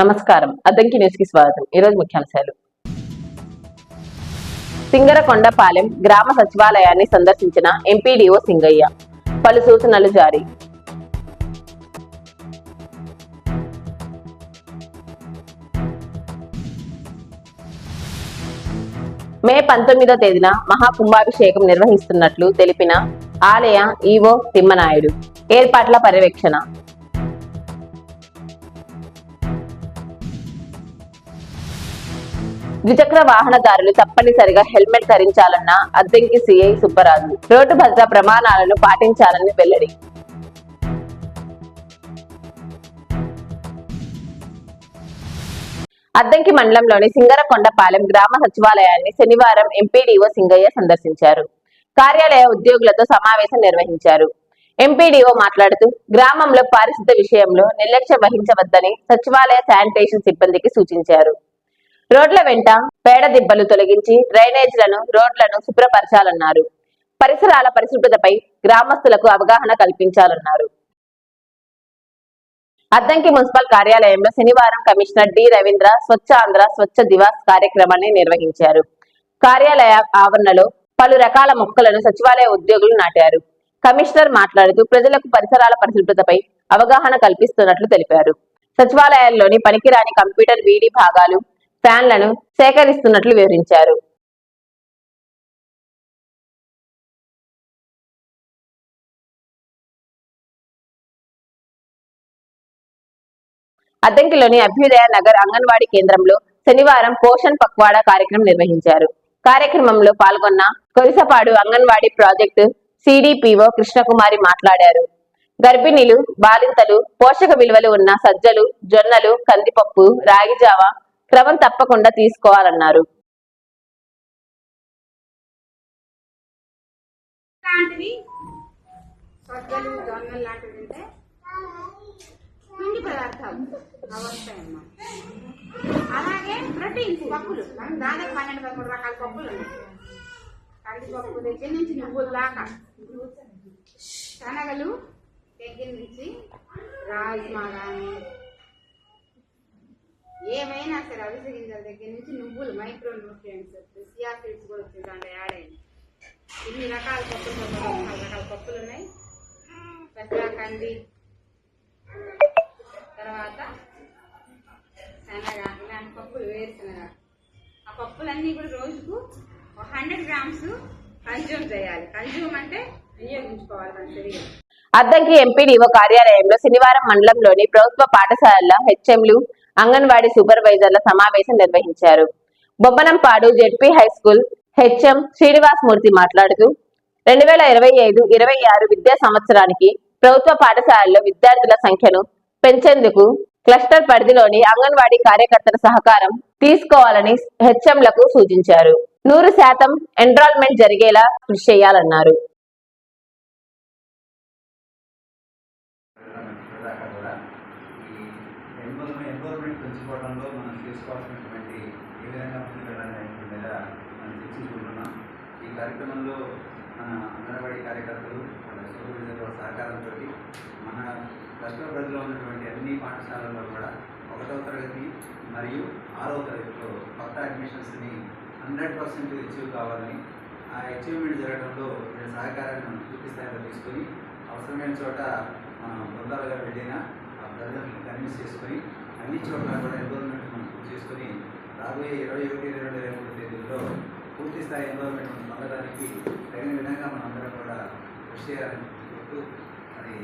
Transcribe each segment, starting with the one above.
నమస్కారం. అద్దంకి న్యూస్కి స్వాగతం. ఈరోజు ముఖ్యాంశాలు. సింగరకొండపాలెం గ్రామ సచివాలయాన్ని సందర్శించిన ఎంపీడీఓ సింగయ్య. పలు సూచనలు జారీ. మే పంతొమ్మిదో తేదీన మహాకుంభాభిషేకం నిర్వహిస్తున్నట్లు తెలిపిన ఆలయ ఈవో తిమ్మనాయుడు. ఏర్పాట్ల పర్యవేక్షణ. ద్విచక్ర వాహనదారులు తప్పనిసరిగా హెల్మెట్ ధరించాలన్న అద్దెంకి సిఐ సుబ్బరాజు. రోడ్డు భద్రతా ప్రమాణాలను పాటించాలని వెల్లడి. అద్దంకి మండలంలోని సింగరకొండపాలెం గ్రామ సచివాలయాన్ని శనివారం ఎంపీడీఓ సింగయ్య సందర్శించారు. కార్యాలయ ఉద్యోగులతో సమావేశం నిర్వహించారు. ఎంపీడీఓ మాట్లాడుతూ గ్రామంలో పారిశుద్ధ విషయంలో నిర్లక్ష్యం వహించవద్దని సచివాలయ శానిటేషన్ సిబ్బందికి సూచించారు. రోడ్ల వెంట పేడ దిబ్బలు తొలగించి డ్రైనేజీలను రోడ్లను శుభ్రపరచాలన్నారు. పరిసరాల పరిశుభ్రతపై గ్రామస్తులకు అవగాహన కల్పించాలన్నారు. అద్దంకి మున్సిపల్ కార్యాలయంలో శనివారం కమిషనర్ డి. రవీంద్ర స్వచ్ఛ ఆంధ్ర స్వచ్ఛ దివాస్ కార్యక్రమాన్ని నిర్వహించారు. కార్యాలయ ఆవరణలో పలు రకాల మొక్కలను సచివాలయ ఉద్యోగులు నాటారు. కమిషనర్ మాట్లాడుతూ ప్రజలకు పరిసరాల పరిశుభ్రతపై అవగాహన కల్పిస్తున్నట్లు తెలిపారు. సచివాలయాల్లోని పనికిరాని కంప్యూటర్ వీడి భాగాలు ఫ్యాన్లను సేకరిస్తున్నట్లు వివరించారు. అద్దంకిలోని అభ్యుదయ నగర్ అంగన్వాడీ కేంద్రంలో శనివారం పోషణ్ పక్వాడా కార్యక్రమం నిర్వహించారు. కార్యక్రమంలో పాల్గొన్న కొరిసపాడు అంగన్వాడీ ప్రాజెక్టు సిడిపిఓ కృష్ణకుమారి మాట్లాడారు. గర్భిణీలు బాలింతలు పోషక విలువలు ఉన్న సజ్జలు జొన్నలు కందిపప్పు రాగిజావ క్రమం తప్పకుండా తీసుకోవాలన్నారు. పిండి పదార్థాలు అలాగే ప్రోటీన్స్ పప్పులు. మనకు దాదాపు పన్నెండు పదమూడు రకాల పప్పులు ఉన్నాయి. కందిపప్పు దగ్గర నుంచి నువ్వులు దాకా. శనగలు దగ్గర నుంచి రాజ్మా కానీ ఏమైనా సరే అవిసె గింజల దగ్గర నుంచి నువ్వులు మైక్రో న్యూట్రియంట్స్ సియా సీడ్స్ కూడా వచ్చి దాంట్లో యాడ్ అయింది ఇన్ని రకాల పప్పులు నాలుగు రకాల పప్పులు ఉన్నాయి. పెసరా కంది తర్వాత శనగ ఇలాంటి పప్పులు వేరుశనగ ఆ పప్పులన్నీ కూడా రోజుకు ఒక హండ్రెడ్ గ్రామ్స్ కన్జ్యూమ్ చేయాలి. కన్జ్యూమ్ అంటే వినియోగించుకోవాలి మన శరీరం. అద్దంకి ఎంపీడీఓ కార్యాలయంలో శనివారం మండలంలోని ప్రభుత్వ పాఠశాలల హెచ్ఎంలు అంగన్వాడీ సూపర్వైజర్ల సమావేశం నిర్వహించారు. Bommanampadu ZP high school HM Srinivas Murthy మాట్లాడుతూ రెండు వేల ఇరవై ఐదు ఇరవై ఆరు విద్యా సంవత్సరానికి ప్రభుత్వ పాఠశాలల్లో విద్యార్థుల సంఖ్యను పెంచేందుకు క్లస్టర్ పరిధిలోని అంగన్వాడీ కార్యకర్తల సహకారం తీసుకోవాలని హెచ్ఎంలకు సూచించారు. నూరు శాతం ఎన్రోల్మెంట్ జరిగేలా కృషి చేయాలన్నారు దాకా కూడా ఈ ఎన్రోల్మెంట్ ఎన్రోల్మెంట్ పెంచుకోవడంలో మనం తీసుకోవాల్సినటువంటి ఏ విధంగా ముందుకెళ్ళాలనే మీద మనం చర్చించుకుంటున్నాం ఈ కార్యక్రమంలో మన అంగన్వాడీ కార్యకర్తలు మన సూపర్వైజర్ల సహకారంతో మన కష్టం ప్రజల్లో ఉన్నటువంటి అన్ని పాఠశాలల్లో కూడా ఒకటవ తరగతి మరియు ఆరవ తరగతిలో కొత్త అడ్మిషన్స్ని హండ్రెడ్ పర్సెంట్ అచీవ్ కావాలని ఆ అచీవ్మెంట్ జరగడంలో వీళ్ళ సహకారాన్ని మనం పూర్తి స్థాయిలో తీసుకొని అవసరమైన చోట మనం బృందాలుగా వెళ్ళిన ఆ ప్రజలను కన్విన్స్ చేసుకొని అన్ని చోట్ల కూడా ఎన్రోల్మెంట్ మనం పూర్తి చేసుకొని రాబోయే ఇరవై ఒకటి ఇరవై రెండు ఇరవై మూడు తేదీల్లో పూర్తి స్థాయి ఎన్రోల్మెంట్ పొందడానికి తగిన విధంగా మనందరం కూడా కృషి చేయాలని కోరుతూ మరి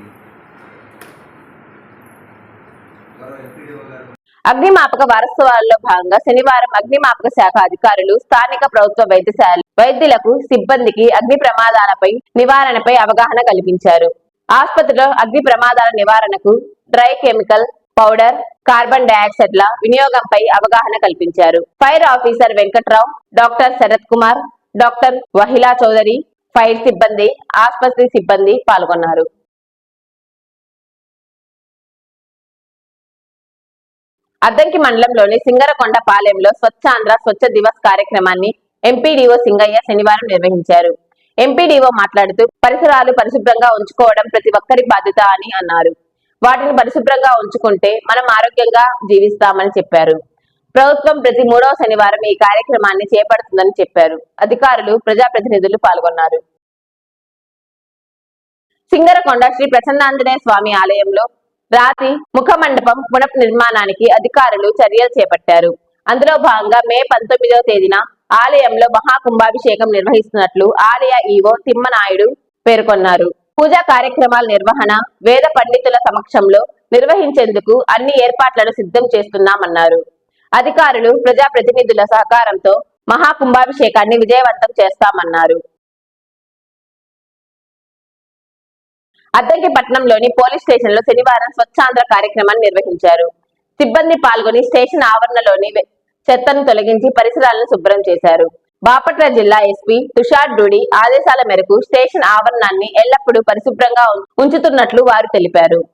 గౌరవ ఎంపీడీఓ గారు అగ్నిమాపక వారోత్సవాల్లో భాగంగా శనివారం అగ్నిమాపక శాఖ అధికారులు స్థానిక ప్రభుత్వ వైద్యశాల వైద్యులకు సిబ్బందికి అగ్ని ప్రమాదాలపై నివారణపై అవగాహన కల్పించారు. ఆసుపత్రిలో అగ్ని ప్రమాదాల నివారణకు dry chemical powder carbon dioxide ల వినియోగంపై అవగాహన కల్పించారు. Fire officer Venkatrao doctor Sarath Kumar doctor Vahila Chowdary fire సిబ్బంది ఆసుపత్రి సిబ్బంది పాల్గొన్నారు. అద్దంకి మండలంలోని సింగరకొండ పాలెంలో స్వచ్ఛ ఆంధ్ర స్వచ్ఛ దివస్ కార్యక్రమాన్ని ఎంపీడీఓ సింగయ్య శనివారం నిర్వహించారు. ఎంపీడీఓ మాట్లాడుతూ పరిసరాలు పరిశుభ్రంగా ఉంచుకోవడం ప్రతి ఒక్కరి బాధ్యత అని అన్నారు. వాటిని పరిశుభ్రంగా ఉంచుకుంటే మనం ఆరోగ్యంగా జీవిస్తామని చెప్పారు. ప్రభుత్వం ప్రతి మూడవ శనివారం ఈ కార్యక్రమాన్ని చేపడుతుందని చెప్పారు. అధికారులు ప్రజాప్రతినిధులు పాల్గొన్నారు. సింగరకొండ శ్రీ ప్రసన్నాంజనేయ స్వామి ఆలయంలో రాతి ముఖ మండపం పునఃనిర్మాణానికి అధికారులు చర్యలు చేపట్టారు. అందులో భాగంగా మే పంతొమ్మిదవ తేదీన ఆలయంలో మహాకుంభాభిషేకం నిర్వహిస్తున్నట్లు ఆలయ ఈవో తిమ్మనాయుడు పేర్కొన్నారు. పూజా కార్యక్రమాల నిర్వహణ వేద పండితుల సమక్షంలో నిర్వహించేందుకు అన్ని ఏర్పాట్లను సిద్ధం చేస్తున్నామన్నారు. అధికారులు ప్రజాప్రతినిధుల సహకారంతో మహాకుంభాభిషేకాన్ని విజయవంతం చేస్తామన్నారు. అద్దంకిపట్నంలోని పోలీస్ స్టేషన్లో శనివారం స్వచ్ఛాంధ్ర కార్యక్రమాన్ని నిర్వహించారు. సిబ్బంది పాల్గొని స్టేషన్ ఆవరణలోని చెత్తను తొలగించి పరిసరాలను శుభ్రం చేశారు. బాపట్ల జిల్లా ఎస్పీ తుషార్ డూడి ఆదేశాల మేరకు స్టేషన్ ఆవరణాన్ని ఎల్లప్పుడూ పరిశుభ్రంగా ఉం- ఉంచుతున్నట్లు వారు తెలిపారు.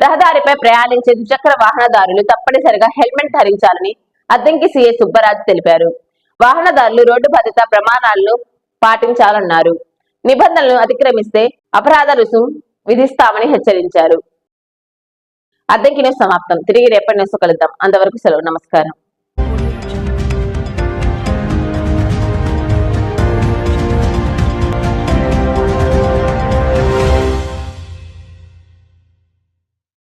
రహదారిపై ప్రయాణించే ద్విచక్ర వాహనదారులు తప్పనిసరిగా హెల్మెట్ ధరించాలని అద్దంకి సీఏ సుబ్బరాజు తెలిపారు. వాహనదారులు రోడ్డు భద్రతా ప్రమాణాలను పాటించాలన్నారు. నిబంధనలను అతిక్రమిస్తే అపరాధ రుసుం విధిస్తామని హెచ్చరించారు. అద్దంకి న్యూస్ సమాప్తం. తిరిగి రేపటి న్యూస్ కలుద్దాం. అంతవరకు సెలవు. నమస్కారం.